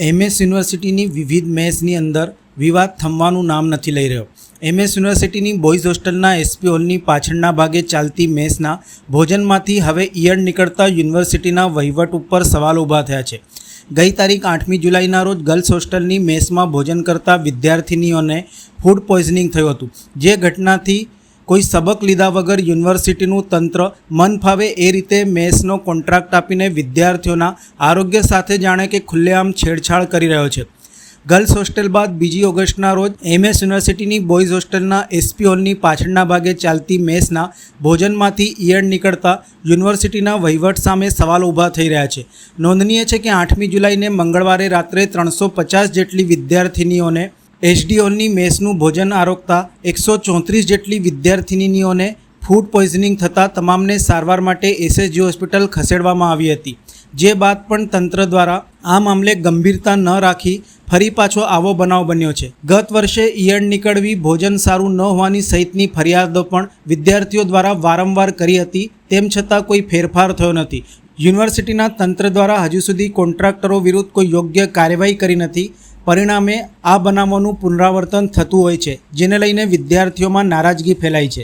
MS યુનિવર્સિટીની વિવિધ મેચની અંદર વિવાદ થમવાનું નામ નથી લઈ રહ્યો. એમએસ યુનિવર્સિટીની બોયઝ હોસ્ટેલના એસપી હોલની પાછળના ભાગે ચાલતી મેસના ભોજનમાંથી હવે ઈયળ નીકળતા યુનિવર્સિટીના વહીવટ ઉપર સવાલ ઊભા થયા છે. ગઈ તારીખ આઠમી જુલાઈના રોજ ગર્લ્સ હોસ્ટેલની મેસમાં ભોજન કરતા વિદ્યાર્થિનીઓને ફૂડ પોઈઝનિંગ થયું હતું. જે ઘટનાથી કોઈ સબક લીધા વગર યુનિવર્સિટીનું તંત્ર મન ફાવે એ રીતે મેસનો કોન્ટ્રાક્ટ આપીને વિદ્યાર્થીઓના આરોગ્ય સાથે જાણે કે ખુલ્લેઆમ છેડછાડ કરી રહ્યો છે. ગર્લ્સ હોસ્ટેલ બાદ બીજી ઓગસ્ટના રોજ એમએસ યુનિવર્સિટીની બોયઝ હોસ્ટેલના એસપી હોલની પાછળના ભાગે ચાલતી મેસના ભોજનમાંથી ઈયળ નીકળતા યુનિવર્સિટીના વહીવટ સામે સવાલ ઊભા થઈ રહ્યા છે. નોંધનીય છે કે આઠમી જુલાઈને મંગળવારે રાત્રે ત્રણસો પચાસ જેટલી વિદ્યાર્થિનીઓને એસડી હોલની મેસનું ભોજન આરોગતા એકસો ચોત્રીસ જેટલી વિદ્યાર્થિનીઓને ફૂડ પોઈઝનિંગ થતાં તમામને સારવાર માટે એસએસજી હોસ્પિટલ ખસેડવામાં આવી હતી. જે બાદ પણ તંત્ર દ્વારા આ મામલે ગંભીરતા ન રાખી ફરી પાછો આવો બનાવ બન્યો છે. ગત વર્ષે ઈયળ નીકળવી ભોજન સારું ન હોવાની સહિતની ફરિયાદો પણ વિદ્યાર્થીઓ દ્વારા વારંવાર કરી હતી, તેમ છતાં કોઈ ફેરફાર થયો નથી. યુનિવર્સિટીના તંત્ર દ્વારા હજુ સુધી કોન્ટ્રાક્ટરો વિરુદ્ધ કોઈ યોગ્ય કાર્યવાહી કરી નથી. પરિણામે આ બનાવોનું પુનરાવર્તન થતું હોય છે, જેને લઈને વિદ્યાર્થીઓમાં નારાજગી ફેલાઈ છે.